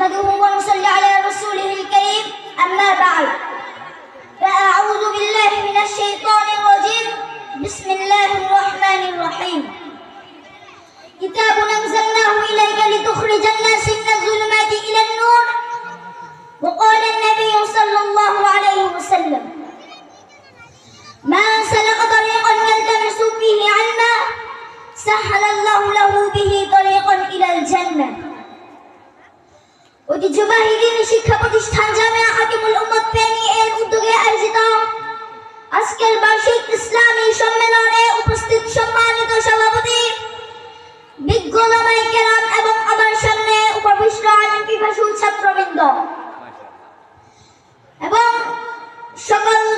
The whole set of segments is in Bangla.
نحمده ونصلي على رسوله الكريم. أما بعد فأعوذ بالله من الشيطان الرجيم. بسم الله الرحمن الرحيم. كتاب أنزلناه إليك لتخرج الناس من الظلمات إلى النور. وقال النبي صلى الله عليه وسلم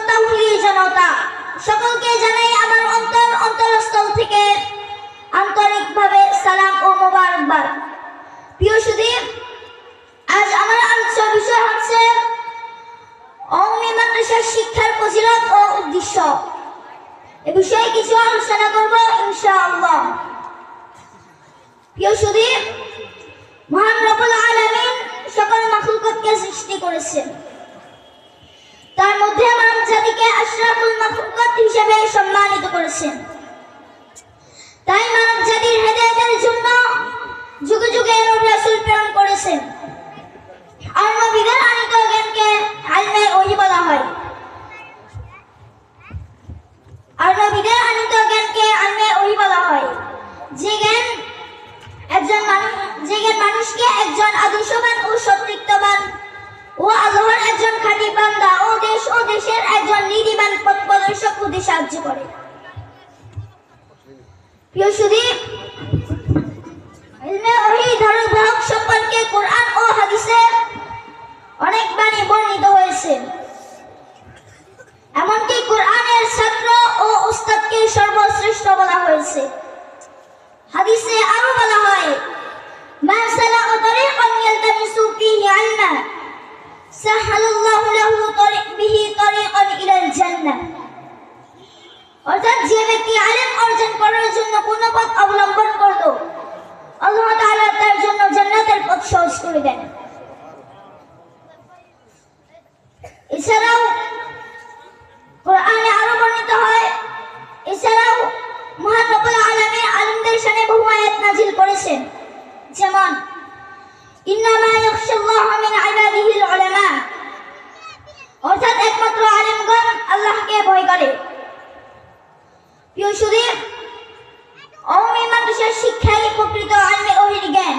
সকল জনতা। সকলকে জানাই আমার অন্তর অন্তরস্থল থেকে আন্তরিকভাবে সালাম ও মোবারকবাদ। প্রিয় সুদীপ, আজ আমার আলোচ্য বিষয় হচ্ছে অমি মাদ্রাসার শিক্ষার ফজিলত ও উদ্দেশ্য। এ বিষয়ে কিছু আলোচনা করব ইনশাআল্লাহ। প্রিয় সুদীপ, মহান রব্বুল আলামিন সকল মাখলুককে সৃষ্টি করেছেন। তার মধ্যে মানব জাতিকে আশরাফুল মাখলুকাত হিসেবে সম্মানিত করেছেন। তাই মানব জাতির হেদায়েতের জন্য যুগে যুগে নবী রাসূল প্রেরণ করেছেন। আর নবীদের আনিত জ্ঞানকে আলমে ওহি বলা হয়। আর নবীদের আনিত জ্ঞানকে আলমে ওহি বলা হয়। যে জ্ঞান একজন মানুষ যে জ্ঞান মানুষকে একজন আদর্শবান ও সত্যিত্ববান ও আল্লাহর একজন খাঁটি বান্দা, ও দেশ, ও দেশের একজন নীতিবান পথ প্রদর্শক হতে সাহায্য করে। প্রিয় সুদীপ ধারক সম্পর্কে কোরআন ও হাদিসে অনেক বাণী বর্ণিত হয়েছে। এমনকি কোরআনের ছাত্র ও উস্তাদকে সর্বশ্রেষ্ঠ বলা হয়েছে। হাদিসে আরও বলা হয় মা সালাকা তরিকান ইয়ালতামিসু ফীহি ইলমা লাহু তরিক বিহি তরিকান ইলাল জান্নাহ। অর্থাৎ যে ব্যক্তি আলেম অর্জন করার জন্য পথ অবলম্বন করল আল্লাহ তাআলা তার জন্য জান্নাতের পথ সহজ করে দেন। কোরআনে আরও বর্ণিত হয়, এছাড়াও মহান রব্বুল আলামিন আলেমদের শানে বহু আয়াত নাজিল করেছেন। যেমন, ইন্নামা ইয়াখশাল্লাহ মিন একমাত্র আলেমগণ আল্লাহকে ভয় করে। প্রিয় সুদীপ মাদ্রাসার শিক্ষাই প্রকৃত আলমে জ্ঞান।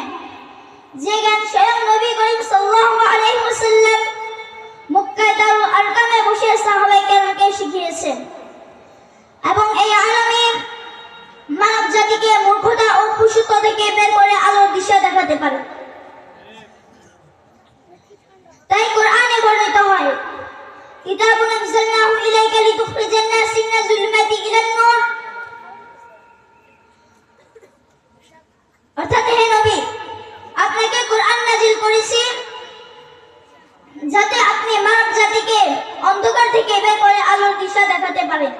যে জ্ঞান স্বয়ং নবী করিম আরকামে বসে কেরামকে শিখিয়েছেন। এবং এই আলমে মানব জাতিকে মূর্খতা ও কুশত্ব থেকে বের করে আলোর দিশা দেখাতে পারে তাই কোরআনে বর্ণিত হয় কিতাবুন আনজালনাহু ইলাইকা লিতুখরিজান নাস মিনাজ যুলমাতি ইলান অর্থাৎ হে নবী, আপনাকে কোরআন নাজিল করেছি যাতে আপনি মানব জাতিকে অন্ধকার থেকে বের করে আলোর দিশা দেখাতে পারেন।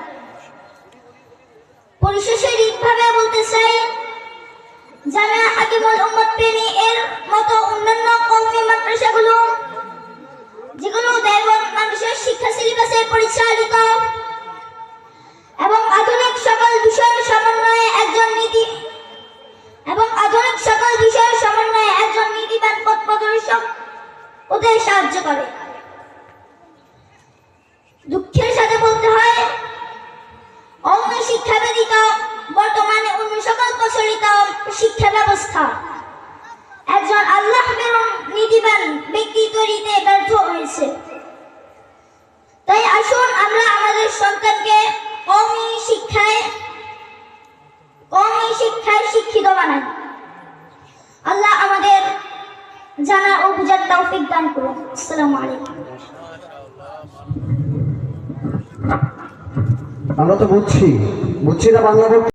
পরিশেষে বলতে চাই জামিয়া হাকিমুল উম্মত প্রেমী এর মতো অন্যান্য কওমি মাদ্রাসাগুলো যেগুলো দেওবন্দ মানুষের শিক্ষা পরিচালিত এবং আধুনিক সকল বিষয়ের সমন্বয়ে একজন নীতি এবং আধুনিক সকল বিষয়ের সমন্বয়ে একজন নীতিবান পথ প্রদর্শক ওদের সাহায্য করে। দুঃখের সাথে বলতে হয়, অন্য শিক্ষা ব্যতীত বর্তমানে অন্য সকল প্রচলিত শিক্ষা ব্যবস্থা। একজন আল্লাহ নীতিবান ব্যক্তি তৈরিতে ব্যর্থ হয়েছে তাই আসুন আমরা শিক্ষায় শিক্ষায় শিক্ষিত বানাই। আল্লাহ আমাদের জানা ও বুঝার তৌফিক দান করুন। আসসালামু আলাইকুম। আমরা তো বুঝছি। বুঝছি না বাংলা